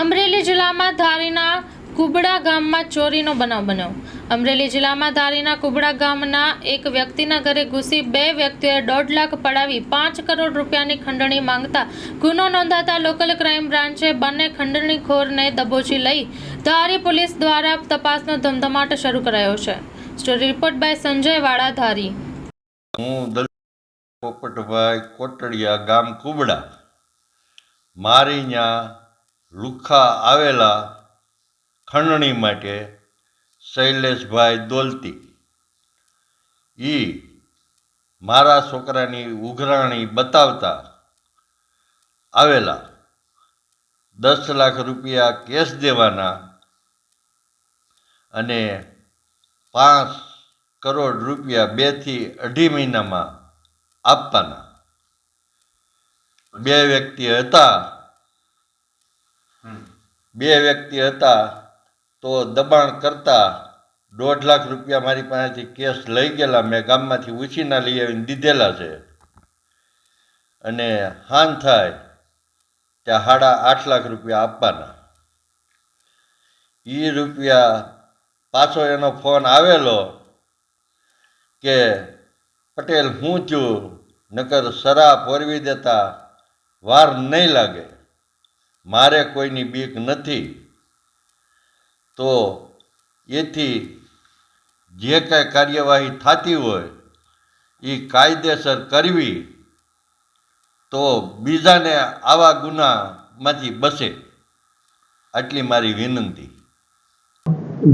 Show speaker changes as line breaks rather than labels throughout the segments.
અમરેલી જિલ્લામાં ધારીના કુબડા ગામમાં ચોરીનો બનાવ બન્યો. અમરેલી જિલ્લામાં ધારીના કુબડા ગામના એક વ્યક્તિના ઘરે ઘૂસી બે વ્યક્તિઓએ દોઢ લાખ પડાવી પાંચ કરોડ રૂપિયાની ખંડણી માંગતા ગુનો નોંધાતા લોકલ ક્રાઇમ બ્રાન્ચે બંને ખંડણીખોરને દબોચી લઈ ધારી પોલીસ દ્વારા તપાસનો ધમધમાટ શરૂ કરાયો છે. સ્ટોરી રિપોર્ટ બાય સંજય વાળા, ધારી.
પોપટભાઈ કોટડિયા ગામ કુબડા. મારી ત્યાં લુખા આવેલા ખંડણી માટે શૈલેષભાઈ દોલતી. એ મારા છોકરાની ઉઘરાણી બતાવતા આવેલા દસ લાખ રૂપિયા કેશ દેવાના અને પાંચ કરોડ રૂપિયા બેથી અઢી મહિનામાં આપવાના. બે વ્યક્તિ હતા બે વ્યક્તિ હતા તો દબાણ કરતા દોઢ લાખ રૂપિયા મારી પાસેથી કેસ લઈ ગયેલા. મેં ગામમાંથી ઉછીના લઈ આવીને દીધેલા છે. અને હાન થાય ત્યાં સાડા આઠ લાખ રૂપિયા આપવાના. એ રૂપિયા પાછો એનો ફોન આવેલો કે, પટેલ, હું થયું નકર સરા પોરવી દેતા વાર નહીં લાગે. મારે કોઈની બીક નથી, તો એથી જે કાંઈ કાર્યવાહી થતી હોય એ કાયદેસર કરવી, તો બીજાને આવા ગુનામાંથી બસે. આટલી મારી વિનંતી.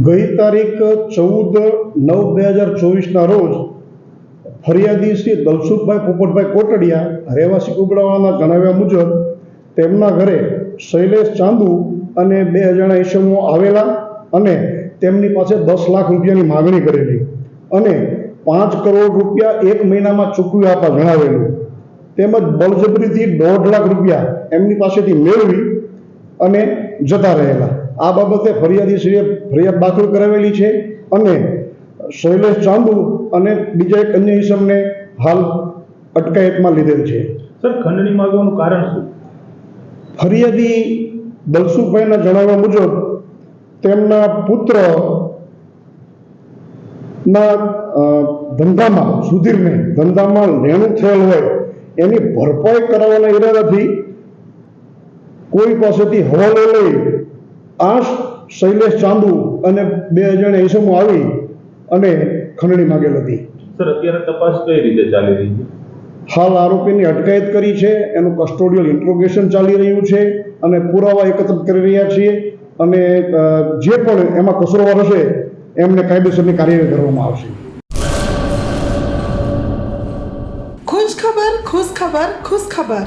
ગઈ તારીખ ચૌદ નવ બે હજાર ચોવીસના રોજ ફરિયાદી શ્રી દલસુખભાઈ પોપટભાઈ કોટડિયા રહેવાસી કુબડાવાળાના જણાવ્યા મુજબ તેમના ઘરે શૈલેષ ચાંદુ અને બે અજાણા ઈસમો આવેલા અને તેમની પાસે દસ લાખ રૂપિયાની માગણી કરેલી અને પાંચ કરોડ રૂપિયા એક મહિનામાં ચૂકવી આપવા જણાવેલું. તેમજ બળજબરીથી દોઢ લાખ રૂપિયા એમની પાસેથી મેળવી અને જતા રહેલા. આ બાબતે ફરિયાદીશ્રીએ ફરિયાદ દાખલ કરાવેલી છે અને શૈલેષ ચાંદુ અને બીજા એક અન્ય ઈસમને હાલ અટકાયતમાં લીધેલ છે.
સર, ખંડણી માગવાનું કારણ શું?
ફરિયાદી દલસુખભાઈના જણાવ્યા મુજબ તેમના પુત્ર ના ધંધામાં, સુધીરને ધંધામાં લેણું થયેલ હોય, એની ભરપાઈ કરાવવાના ઈરાદાથી કોઈ પાસેથી હવાલો લઈ આ શૈલેષ ચાંદુ અને બે અજાણ્યા ઈસમો આવી અને ખંડણી માંગેલ હતી.
સર, અત્યારે તપાસ કઈ રીતે ચાલી રહી છે?
હાલ આરોપીની અટકાયત કરી છે, એનું કસ્ટોડિયલ ઇન્ટ્રોગેશન ચાલી રહ્યું છે અને પુરાવા એકત્રિત કરી રહ્યા છીએ અને જે પણ એમાં કસૂરવાર હશે, એમને કાયદેસરની કાર્યવાહી કરવામાં આવશે.
ખુશ ખબર ખુશ ખબર ખુશ ખબર.